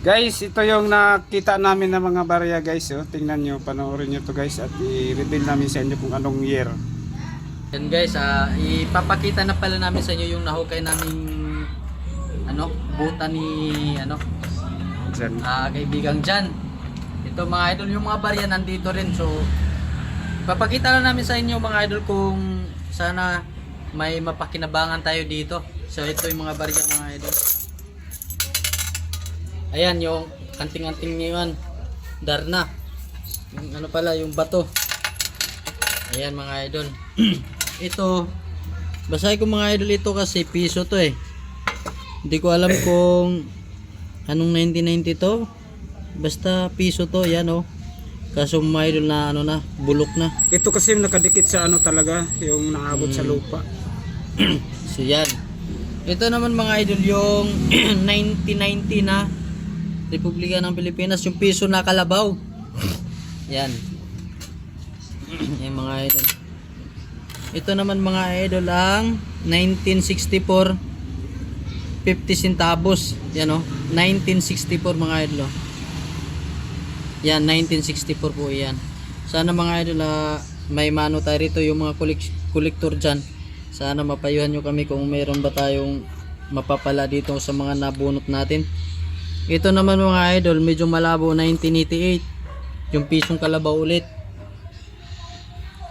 Guys, ito yung nakita namin ng mga barya guys. Oh. Tingnan nyo, panoorin nyo to guys at i-reveal namin sa inyo kung anong year. Yan guys, ah, ipapakita na pala namin sa inyo yung nahukay naming ano, buta ni ano, Diyan. ah, kaibigang Jan. Ito mga idol, yung mga barya nandito rin. So, papakita na namin sa inyo mga idol kung sana may mapakinabangan tayo dito. So, ito yung mga barya mga idol. Ayan, yung kanting-anting ngayon. Darna. Yung ano pala, yung bato. Ayan mga idol. ito, basahin ko mga idol ito kasi piso to eh. Hindi ko alam kung anong 1990 to. Basta piso to, yan oh. Kaso mga idol na ano na, bulok na. Ito kasi yung nakadikit sa ano talaga, yung naabot sa lupa. So yan. Ito naman mga idol yung 1990 na Republika ng Pilipinas, yung piso na kalabaw. yan. Yan mga idol. Ito naman mga idol ang 1964 50 centavos. Yan oh. 1964 mga idol oh. Yan 1964 po yan. Sana mga idol ah, may mano tayo rito yung mga kolektor dyan. Sana mapayuhan nyo kami kung mayroon ba tayong mapapala dito sa mga nabunot natin. Ito naman mga idol, medyo malabo 1988. Yung pisong kalabaw ulit.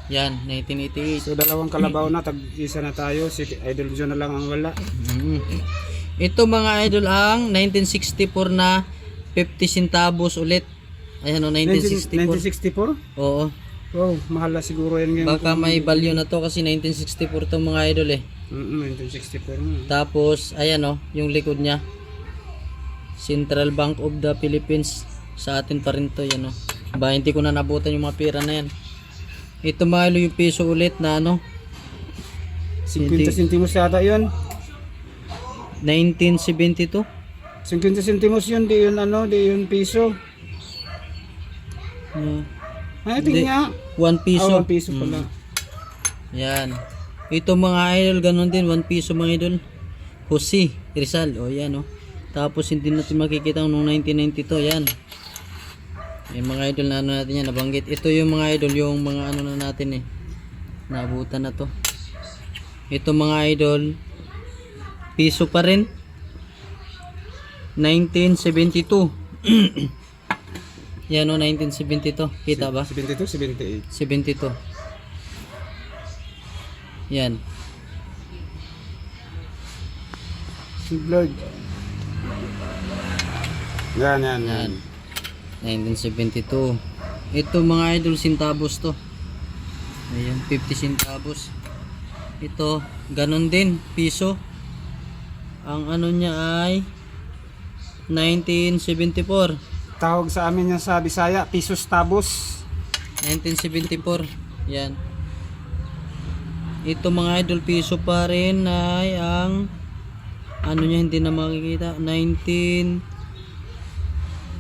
Yan, 1988. So dalawang kalabaw na, tag-isa na tayo. Si Idol John na lang ang wala. Mm. Ito mga idol ang 1964 na 50 centavos ulit. Ayan o, 1964. 1964? Oo. Wow, mahal na siguro yan ngayon. Baka may value na to kasi 1964 to mga idol eh. Mm, 1964 na. Tapos, ayan o, yung likod niya. Central Bank of the Philippines. Sa atin pa rin to, yan o. Ba, hindi ko na nabutan yung mga pera na yan. Ito idol, yung piso ulit na ano, 50 centimos yata yun. 1972. 50 centimos yun, di yun ano, di yun piso. Uh, Ay, tingnan nga. 1 piso. Ah, 1 piso pala. Yan. Ito mga idol, ganun din, 1 piso mga idol. Jose Rizal, o yan o. Tapos hindi natin makikita noong 1992, yan. Yung mga idol na ano natin yan, nabanggit. Ito yung mga idol, yung mga ano na natin eh. Naabutan na to. Ito mga idol, piso pa rin. 1972. yan o, 1972. Kita ba? 72, 78. 72. Yan. Blurred. Yan, yan, yan. Yan. 1972. Ito mga idol centavos to. Ayan, 50 centavos. Ito, ganon din, piso. Ang ano niya ay 1974. Tawag sa amin yan sa Bisaya, pisos tabos. 1974. Yan. Ito mga idol piso pa rin ay ang ano niya hindi na makikita. 19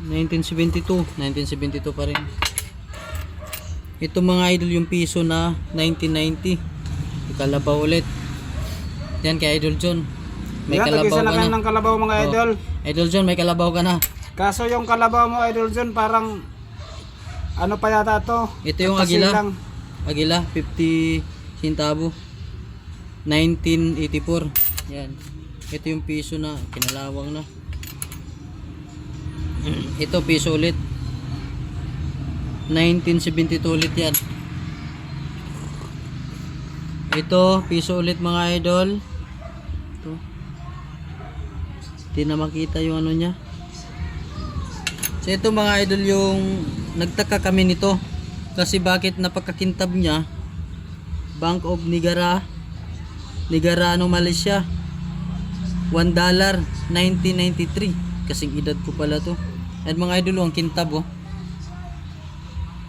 1972 1972 pa rin. Ito mga idol yung piso na 1990 kalabaw ulit. Yan kay idol John. May yan, kalabaw ka na. ng kalabaw mga Oh. idol. idol John may kalabaw ka na. Kaso yung kalabaw mo, Idol John, parang ano pa yata to? ito yung agila lang. Agila 50 centavo. 1984 yan ito yung piso na kinalawang na. Ito piso ulit. 1972 ulit yan. Ito piso ulit mga idol. Ito. Hindi na makita yung ano niya. So ito mga idol yung nagtaka kami nito. Kasi bakit napagkakintab niya? Bank of Nigara Nigarano Malaysia 1 dollar 1993 kasing edad ko pala to. At mga idol oh, ang kintab oh.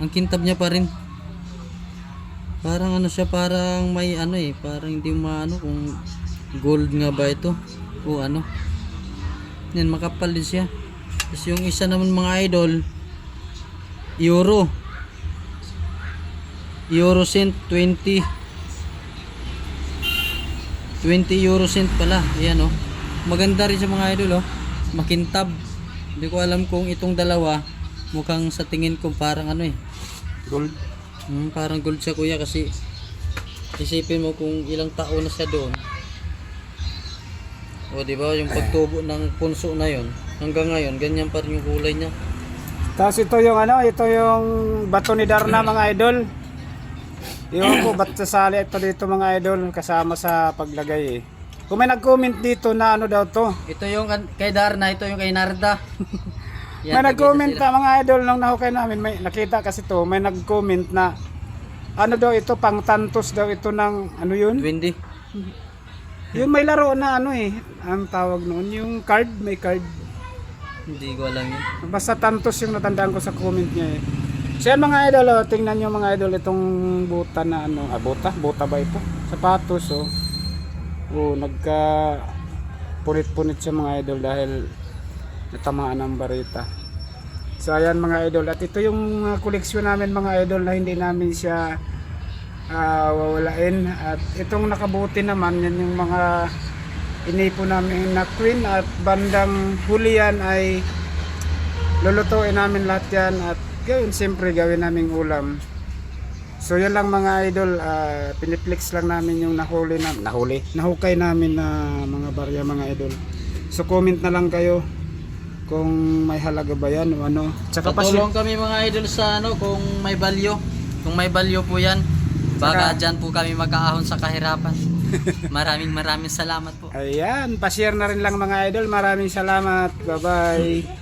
Ang kintab niya pa rin. Parang ano siya parang may ano eh. Parang hindi maano kung gold nga ba ito o ano. Yan makapal din siya. Tapos yung isa naman mga idol euro. Euro cent 20 20 euro cent pala. Ayan oh maganda rin sa mga idol oh makintab Hindi ko alam kung itong dalawa mukhang sa tingin ko parang ano eh. Gold. Hmm, parang gold siya kuya kasi isipin mo kung ilang taon na siya doon. O di ba yung pagtubo ng punso na yon hanggang ngayon ganyan pa rin yung kulay niya. Tapos ito yung ano, ito yung bato ni Darna mga idol. Iwan ko ba't sasali ito dito mga idol kasama sa paglagay eh. Kung may nag-comment dito na ano daw to. Ito yung kan- kay Darna, ito yung kay Narda. may Yan, nag-comment nagkita na mga idol nung nahukay namin. May nakita kasi to, may nag-comment na ano daw ito pang tantos daw ito ng ano yun? Windy. Yung may laro na ano eh, ang tawag noon, yung card, may card. Hindi ko alam yun. Basta tantos yung natandaan ko sa comment niya eh. So yan mga idol, oh, tingnan nyo mga idol itong buta na ano, ah buta? Buta ba ito? Sapatos oh. Oh, nagka punit-punit siya mga idol dahil natamaan ng barita. So ayan mga idol, at ito yung mga koleksyon namin mga idol na hindi namin siya ah, wawalain. At itong nakabuti naman, yan yung mga inipo namin na queen at bandang huli ay lulutuin namin lahat yan at gawin siyempre gawin naming ulam so yan lang mga idol. Ah, piniplex lang namin yung nahuli na nahuli? Nahukay namin na mga barya mga idol. So comment na lang kayo kung may halaga ba yan o ano. Tsaka pa Patulong kami mga idol sa ano kung may value. Kung may value po yan, baka Saka- dyan po kami magkaahon sa kahirapan. maraming maraming salamat po. ayan pa-share na rin lang mga idol. Maraming salamat. Bye bye